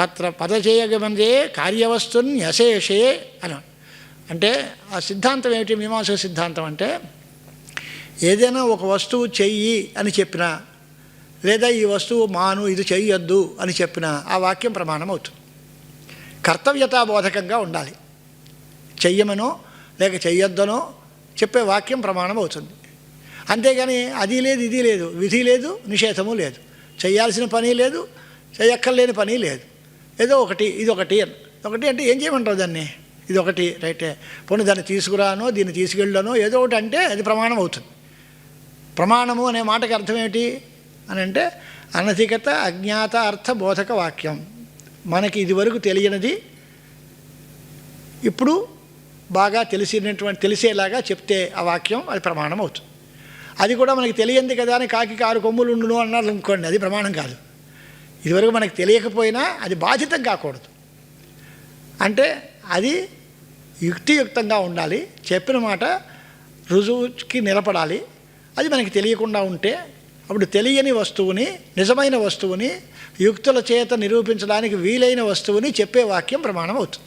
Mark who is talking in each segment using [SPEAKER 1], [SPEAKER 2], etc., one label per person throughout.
[SPEAKER 1] తత్ర పదచేయగమందే కార్యవస్తుని యశేషే అని. అంటే ఆ సిద్ధాంతం ఏమిటి? మీమాంస సిద్ధాంతం అంటే ఏదైనా ఒక వస్తువు చెయ్యి అని చెప్పినా లేదా ఈ వస్తువు మాను ఇది చెయ్యొద్దు అని చెప్పినా ఆ వాక్యం ప్రమాణం అవుతుంది కర్తవ్యతాబోధకంగా ఉండాలి. చెయ్యమనో లేక చెయ్యొద్దనో చెప్పే వాక్యం ప్రమాణం అవుతుంది అంతేగాని అది లేదు ఇది లేదు విధి లేదు నిషేధము లేదు. చేయాల్సిన పని లేదు చేయక్కర్లేని పని లేదు. ఏదో ఒకటి ఇది ఒకటి అని. ఒకటి అంటే ఏం చేయమంటావు దాన్ని? ఇది ఒకటి రైటే. పోనీ దాన్ని తీసుకురానో దీన్ని తీసుకెళ్ళానో ఏదో ఒకటి అంటే అది ప్రమాణం అవుతుంది. ప్రమాణము అనే మాటకి అర్థం ఏమిటి? అని అంటే అనధిగత అజ్ఞాత అర్థ బోధక వాక్యం. మనకి ఇదివరకు తెలియనిది ఇప్పుడు బాగా తెలిసినటువంటి తెలిసేలాగా చెప్తే ఆ వాక్యం అది ప్రమాణం అవుతుంది. అది కూడా మనకి తెలియంది కదా అని కాకి కారు కొమ్ములు ఉండును అన్నారు అనుకోండి అది ప్రమాణం కాదు. ఇదివరకు మనకు తెలియకపోయినా అది బాధితం కాకూడదు. అంటే అది యుక్తియుక్తంగా ఉండాలి చెప్పిన మాట రుజువుకి నిలబడాలి. అది మనకి తెలియకుండా ఉంటే అప్పుడు తెలియని వస్తువుని నిజమైన వస్తువుని యుక్తుల చేత నిరూపించడానికి వీలైన వస్తువుని చెప్పే వాక్యం ప్రమాణం అవుతుంది.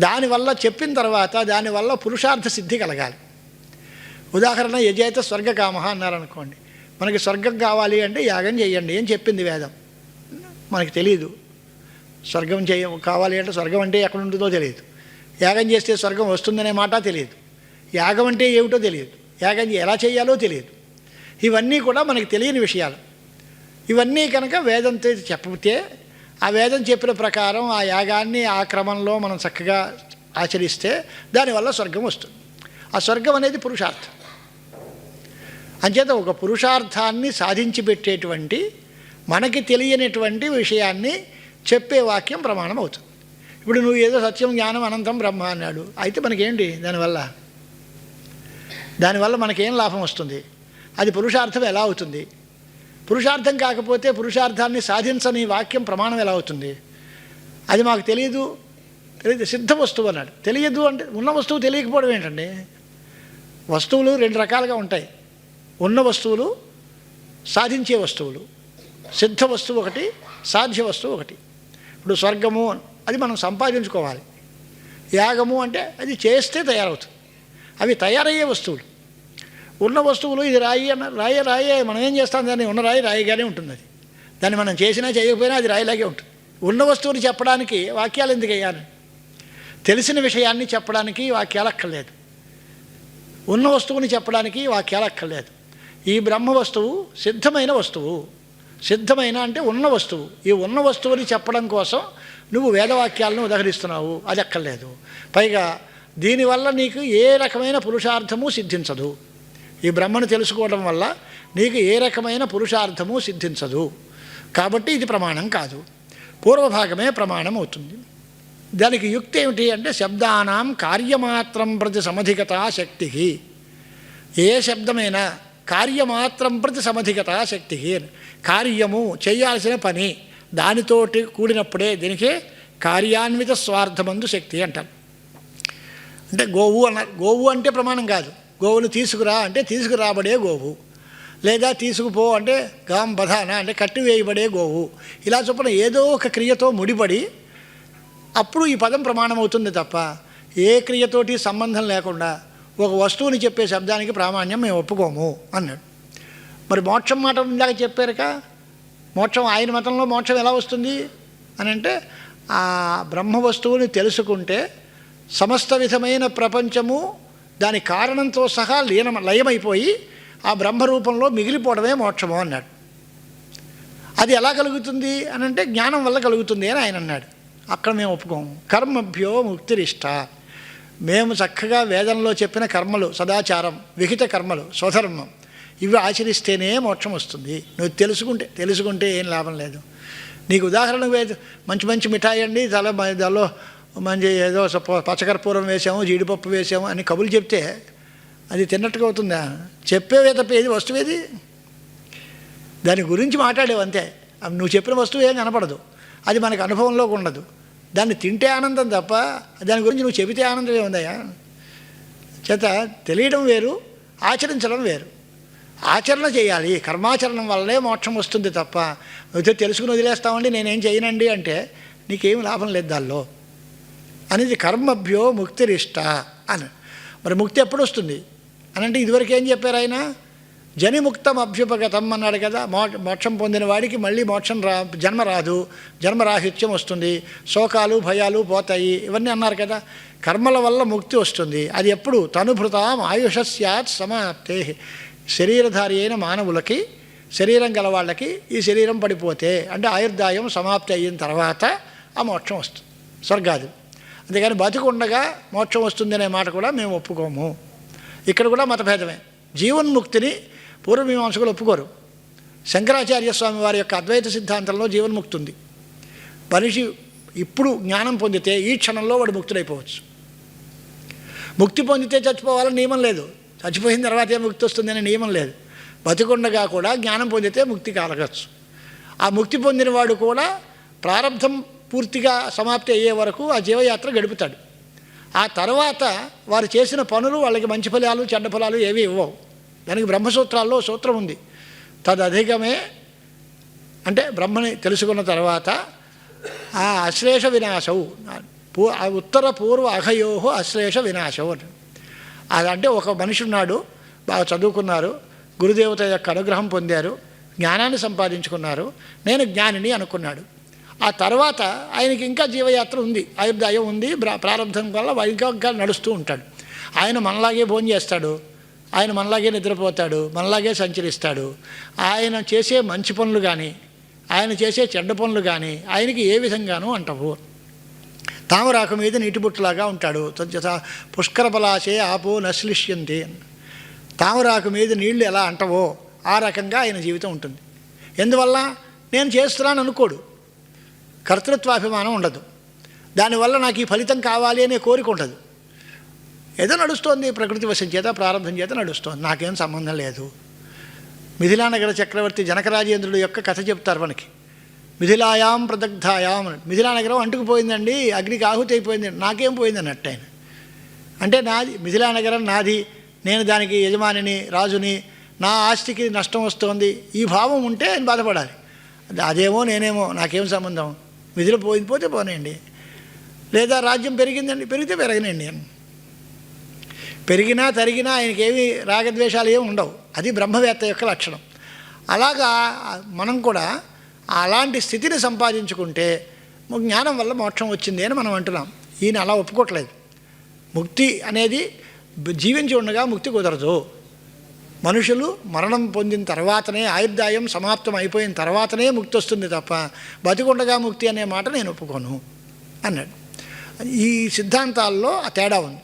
[SPEAKER 1] దానివల్ల చెప్పిన తర్వాత దానివల్ల పురుషార్థ సిద్ధి కలగాలి. ఉదాహరణ యజేత స్వర్గకామ అన్నారనుకోండి. మనకి స్వర్గం కావాలి అంటే యాగం చేయండి అని చెప్పింది వేదం. మనకి తెలియదు స్వర్గం చేయ కావాలి అంటే స్వర్గం అంటే ఎక్కడ ఉంటుందో తెలియదు యాగం చేస్తే స్వర్గం వస్తుందనే మాట తెలియదు యాగం అంటే ఏమిటో తెలియదు యాగం ఎలా చేయాలో తెలియదు ఇవన్నీ కూడా మనకి తెలియని విషయాలు. ఇవన్నీ కనుక వేదంతో చెప్పితే ఆ వేదం చెప్పిన ప్రకారం ఆ యాగాన్ని ఆ క్రమంలో మనం చక్కగా ఆచరిస్తే దానివల్ల స్వర్గం వస్తుంది. ఆ స్వర్గం అనేది పురుషార్థం. అంచేత ఒక పురుషార్థాన్ని సాధించి పెట్టేటువంటి మనకి తెలియనటువంటి విషయాన్ని చెప్పే వాక్యం ప్రమాణం అవుతుంది. ఇప్పుడు నువ్వు ఏదో సత్యం జ్ఞానం అనంతం బ్రహ్మ అన్నాడు. అయితే మనకేంటి దానివల్ల? దానివల్ల మనకేం లాభం వస్తుంది? అది పురుషార్థం ఎలా అవుతుంది? పురుషార్థం కాకపోతే పురుషార్థాన్ని సాధించని వాక్యం ప్రమాణం ఎలా అవుతుంది? అది మాకు తెలియదు తెలియదు సిద్ధ వస్తువు అన్నాడు. తెలియదు అంటే ఉన్న వస్తువు తెలియకపోవడం ఏంటండి? వస్తువులు రెండు రకాలుగా ఉంటాయి. ఉన్న వస్తువులు సాధించే వస్తువులు. సిద్ధ వస్తువు ఒకటి సాధ్య వస్తువు ఒకటి. ఇప్పుడు స్వర్గము అది మనం సంపాదించుకోవాలి. యాగము అంటే అది చేస్తే తయారవుతుంది. అవి తయారయ్యే వస్తువులు. ఉన్న వస్తువులు ఇది రాయి అన్న రాయి రాయి మనం ఏం చేస్తాం? దాన్ని ఉన్న రాయి రాయిగానే ఉంటుంది అది. దాన్ని మనం చేసినా చేయకపోయినా అది రాయిలాగే ఉంటుంది. ఉన్న వస్తువుని చెప్పడానికి వాక్యాలు ఎందుకు అయ్యాను తెలిసిన విషయాన్ని చెప్పడానికి వాక్యాలు అక్కర్లేదు. ఉన్న వస్తువుని చెప్పడానికి వాక్యాలు అక్కర్లేదు. ఈ బ్రహ్మ వస్తువు సిద్ధమైన వస్తువు. సిద్ధమైన అంటే ఉన్న వస్తువు. ఈ ఉన్న వస్తువుని చెప్పడం కోసం నువ్వు వేదవాక్యాలను ఉదహరిస్తున్నావు. అది అక్కర్లేదు. పైగా దీనివల్ల నీకు ఏ రకమైన పురుషార్థము సిద్ధించదు. ఈ బ్రహ్మను తెలుసుకోవడం వల్ల నీకు ఏ రకమైన పురుషార్థము సిద్ధించదు. కాబట్టి ఇది ప్రమాణం కాదు. పూర్వభాగమే ప్రమాణం అవుతుంది దానికి యుక్తి ఏమిటి అంటే శబ్దానాం కార్యమాత్రం ప్రతి సమధిగత శక్తి. ఏ శబ్దమైనా కార్యమాత్రం ప్రతి సమధిగత శక్తి కార్యము చేయాల్సిన పని దానితోటి కూడినప్పుడే దీనికి కార్యాన్విత స్వార్థమందు శక్తి అంటారు అంటే గోవు అన్న గోవు అంటే ప్రమాణం కాదు. గోవును తీసుకురా అంటే తీసుకురాబడే గోవు. లేదా తీసుకుపో అంటే గాం బధాన అంటే కట్టివేయబడే గోవు. ఇలా చొప్పున ఏదో ఒక క్రియతో ముడిపడి అప్పుడు ఈ పదం ప్రమాణం అవుతుంది తప్ప ఏ క్రియతోటి సంబంధం లేకుండా ఒక వస్తువుని చెప్పే శబ్దానికి ప్రామాణ్యం మేము ఒప్పుకోము అన్నాడు. మరి మోక్షం మాట ఇందాక చెప్పారుక? మోక్షం ఆయన మతంలో మోక్షం ఎలా వస్తుంది? అని అంటే ఆ బ్రహ్మ వస్తువుని తెలుసుకుంటే సమస్త విధమైన ప్రపంచము దాని కారణంతో సహా లీన లయమైపోయి ఆ బ్రహ్మరూపంలో మిగిలిపోవడమే మోక్షము అన్నాడు. అది ఎలా కలుగుతుంది? అని అంటే జ్ఞానం వల్ల కలుగుతుంది అని ఆయన అన్నాడు. అక్కడ మేము ఒప్పుకోము. కర్మభ్యో ముక్తిరిష్ట. మేము చక్కగా వేదంలో చెప్పిన కర్మలు సదాచారం విహిత కర్మలు స్వధర్మం ఇవి ఆచరిస్తేనే మోక్షం వస్తుంది. నువ్వు తెలుసుకుంటే తెలుసుకుంటే ఏం లాభం లేదు. నీకు ఉదాహరణకు వే- మంచి మంచి మిఠాయి అండి చాలా దానిలో మంచి ఏదో పచ్చకర్పూరం వేసాము జీడిపప్పు వేసాము అని కబులు చెప్తే అది తిన్నట్టుగా అవుతుందా? చెప్పేవే తప్ప ఏది వస్తువు ఏది? దాని గురించి మాట్లాడేవు అంతే. నువ్వు చెప్పిన వస్తువు ఏం కనపడదు. అది మనకు అనుభవంలోకి ఉండదు. దాన్ని తింటే ఆనందం తప్ప దాని గురించి నువ్వు చెబితే ఆనందం ఏముందయ్యా చేత తెలియడం వేరు ఆచరించడం వేరు. ఆచరణ చేయాలి కర్మాచరణం వల్లనే మోక్షం వస్తుంది తప్ప అయితే తెలుసుకుని వదిలేస్తామండి నేనేం చేయనండి అంటే నీకేం లాభం లేదు దానిలో. అనేది కర్మభ్యో ముక్తిరిష్ట అని. మరి ముక్తి ఎప్పుడు వస్తుంది? అని అంటే ఇదివరకు ఏం చెప్పారు ఆయన? జనిముక్తం అభ్యుపగతం అన్నాడు కదా. మో మోక్షం పొందిన వాడికి మళ్ళీ మోక్షం రా జన్మ రాదు. జన్మరాహిత్యం వస్తుంది. శోకాలు భయాలు పోతాయి. ఇవన్నీ అన్నారు కదా. కర్మల వల్ల ముక్తి వస్తుంది. అది ఎప్పుడు? తనుభృతాం ఆయుష స్యాత్ సమాప్తే. శరీరధారి అయిన మానవులకి శరీరం గల వాళ్ళకి ఈ శరీరం పడిపోతే అంటే ఆయుర్దాయం సమాప్తి అయిన తర్వాత ఆ మోక్షం వస్తుంది. స్వర్గాది. అంతేగాని బతికుండగా మోక్షం వస్తుందనే మాట కూడా మేము ఒప్పుకోము. ఇక్కడ కూడా మతభేదమే. జీవన్ముక్తిని పూర్వమీమాంసకులు ఒప్పుకోరు. శంకరాచార్య స్వామి వారి యొక్క అద్వైత సిద్ధాంతంలో జీవన్ముక్తి ఉంది మనిషి ఇప్పుడు జ్ఞానం పొందితే ఈ క్షణంలో వాడు ముక్తుడైపోవచ్చు. ముక్తి పొందితే చచ్చిపోవాలని నియమం లేదు. చచ్చిపోయిన తర్వాతే ముక్తి వస్తుందనే నియమం లేదు. బతికుండగా కూడా జ్ఞానం పొందితే ముక్తి కలగచ్చు. ఆ ముక్తి పొందిన వాడు కూడా ప్రారంధం పూర్తిగా సమాప్తి అయ్యే వరకు ఆ జీవయాత్ర గడుపుతాడు. ఆ తర్వాత వారు చేసిన పనులు వాళ్ళకి మంచి ఫలాలు చెడ్డ ఫలాలు ఏవి ఇవ్వవు. దానికి బ్రహ్మసూత్రాల్లో సూత్రం ఉంది. తదధికమే అంటే బ్రహ్మని తెలుసుకున్న తర్వాత ఆ అశ్లేష వినాశవు పూ ఉత్తర పూర్వ అఘయోహో అశ్లేష వినాశవు అని. అదంటే ఒక మనిషి ఉన్నాడు బాగా చదువుకున్నారు గురుదేవత యొక్క అనుగ్రహం పొందారు జ్ఞానాన్ని సంపాదించుకున్నారు నేను జ్ఞానిని అనుకున్నాడు. ఆ తర్వాత ఆయనకి ఇంకా జీవయాత్ర ఉంది ఆయుర్దాయం ఉంది ప్రారంభం వల్ల వాడు ఇంకా ఇంకా నడుస్తూ ఉంటాడు. ఆయన మనలాగే భోజనం చేస్తాడు ఆయన మనలాగే నిద్రపోతాడు మనలాగే సంచరిస్తాడు. ఆయన చేసే మంచి పనులు కానీ ఆయన చేసే చెడ్డ పనులు కానీ ఆయనకి ఏ విధంగానూ అంటవు. తామరాకు మీద నీటిబుట్టులాగా ఉంటాడు. పుష్కర పుష్కరపలాశే ఆపో నశ్లిష్యంతి. తామరాకు మీద నీళ్ళు ఎలా అంటవో ఆ రకంగా ఆయన జీవితం ఉంటుంది. ఎందువల్ల? నేను చేస్తున్నాను అనుకోడు. కర్తృత్వాభిమానం ఉండదు. దానివల్ల నాకు ఈ ఫలితం కావాలి అనే కోరిక ఉండదు. ఏదో నడుస్తోంది ప్రకృతి వశం చేత ప్రారంభం చేత నడుస్తోంది. నాకేం సంబంధం లేదు. మిథిలానగర చక్రవర్తి జనకరాజేంద్రుడు యొక్క కథ చెప్తారు మనకి. మిథిలాయాం ప్రదగ్ధాయాం మిథిలానగరం అంటుకుపోయిందండి అగ్నికి ఆహుతి అయిపోయింది నాకేం పోయింది అన్నట్టు ఆయన. అంటే నాది మిథిలానగరం నాది నేను దానికి యజమానిని రాజుని నా ఆస్తికి నష్టం వస్తోంది ఈ భావం ఉంటే ఆయన బాధపడాలి. అదేమో నేనేమో నాకేం సంబంధం? మిథిల పోయింది పోతే పోనేయండి. లేదా రాజ్యం పెరిగిందండి పెరిగితే పెరగనండి. అని పెరిగినా తరిగినా ఆయనకి రాగద్వేషాలు ఏమి ఉండవు. అది బ్రహ్మవేత్త యొక్క లక్షణం. అలాగా మనం కూడా అలాంటి స్థితిని సంపాదించుకుంటే జ్ఞానం వల్ల మోక్షం వచ్చింది అని మనం అంటున్నాం. ఈయన అలా ఒప్పుకోవట్లేదు ముక్తి అనేది జీవించి ఉండగా ముక్తి కుదరదు. మనుషులు మరణం పొందిన తర్వాతనే ఆయుర్దాయం సమాప్తం అయిపోయిన తర్వాతనే ముక్తి వస్తుంది తప్ప బతికుండగా ముక్తి అనే మాట నేను ఒప్పుకోను అన్నాడు. ఈ సిద్ధాంతాల్లో ఆ తేడా ఉంది.